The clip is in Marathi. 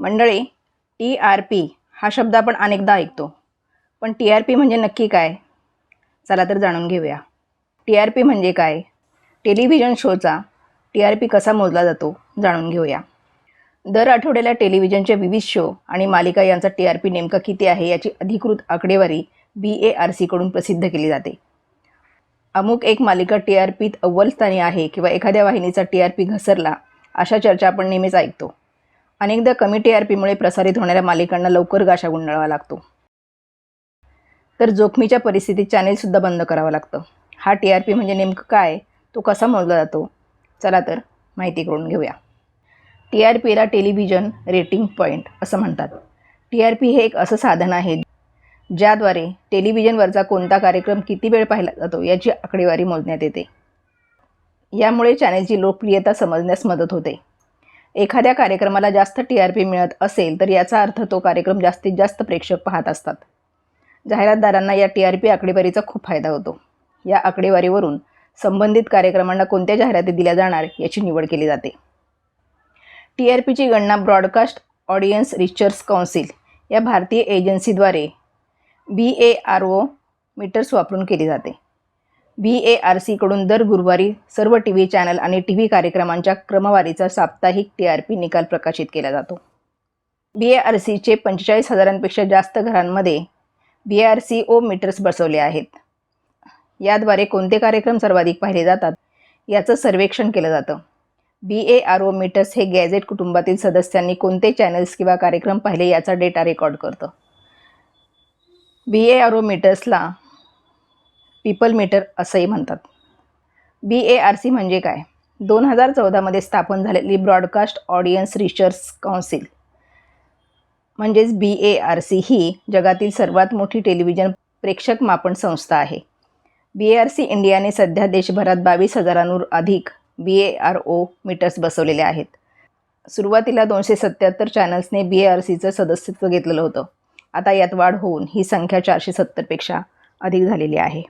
मंडळी टी आर पी हा शब्द आपण अनेकदा ऐकतो. पण टी आर पी म्हणजे नक्की काय? चला तर जाणून घेऊया. टी आर पी म्हणजे काय? टेलिव्हिजन शोचा टी आर पी कसा मोजला जातो जाणून घेऊया. दर आठवड्याला टेलिव्हिजनचे विविध शो आणि मालिका यांचा टी आर पी नेमका किती आहे याची अधिकृत आकडेवारी बी ए आर सीकडून प्रसिद्ध केली जाते. अमुक एक मालिका टी आर पीत अव्वल स्थानी आहे किंवा एखाद्या वाहिनीचा टी आर पी घसरला अशा चर्चा आपण नेहमीच ऐकतो. अनेकदा कमी टी आर पीमुळे प्रसारित होणाऱ्या मालिकांना लवकर गाशा गुंडाळावा लागतो. तर जोखमीच्या परिस्थितीत चॅनेलसुद्धा बंद करावं लागतं. हा टी आर पी म्हणजे नेमकं काय? तो कसा मोजला जातो? चला तर माहिती करून घेऊया. टी आर पीला टेलिव्हिजन रेटिंग पॉईंट असं म्हणतात. टी आर पी हे एक असं साधन आहे ज्याद्वारे टेलिव्हिजनवरचा कोणता कार्यक्रम किती वेळ पाहिला जातो याची आकडेवारी मोजण्यात येते. यामुळे चॅनेलची लोकप्रियता समजण्यास मदत होते. एखाद्या कार्यक्रमाला जास्त टी आर पी मिळत असेल तर याचा अर्थ तो कार्यक्रम जास्तीत जास्त प्रेक्षक पाहत असतात. जाहिरातदारांना या टी आर पी आकडेवारीचा खूप फायदा होतो. या आकडेवारीवरून संबंधित कार्यक्रमांना कोणत्या जाहिराती दिल्या जाणार याची निवड केली जाते. टी आर पीची गणना ब्रॉडकास्ट ऑडियन्स रिसर्च काउन्सिल या भारतीय एजन्सीद्वारे बी ए आर ओ मीटर्स वापरून केली जाते. बी ए आर सीकडून दर गुरुवारी सर्व टी व्ही चॅनल आणि टी व्ही कार्यक्रमांच्या क्रमवारीचा साप्ताहिक टी आर पी निकाल प्रकाशित केला जातो. बी ए आर सीचे पंचेचाळीस हजारांपेक्षा जास्त घरांमध्ये B R C O meters बसवले आहेत. याद्वारे कोणते कार्यक्रम सर्वाधिक पाहिले जातात? याचं सर्वेक्षण केलं जातं. B A R O meters हे गॅझेट कुटुंबातील सदस्यांनी कोणते चॅनल्स किंवा कार्यक्रम पाहिले याचा डेटा रेकॉर्ड करतं. बी ए आर ओ मीटर्सला पीपल मीटर असंही म्हणतात. बी ए आर सी म्हणजे काय? दोन हजार चौदामध्ये स्थापन झालेली ब्रॉडकास्ट ऑडियन्स रिसर्च काउन्सिल म्हणजेच बी ए आर सी ही जगातील सर्वात मोठी टेलिव्हिजन प्रेक्षक मापन संस्था आहे. बी ए आर सी इंडियाने सध्या देशभरात बावीस हजारांवर अधिक बी ए आर ओ मीटर्स बसवलेले आहेत. सुरुवातीला दोनशे सत्याहत्तर चॅनल्सने बी ए आर सीचं सदस्यत्व घेतलेलं होतं. आता यात वाढ होऊन ही संख्या चारशे सत्तरपेक्षा अधिक झालेली आहे.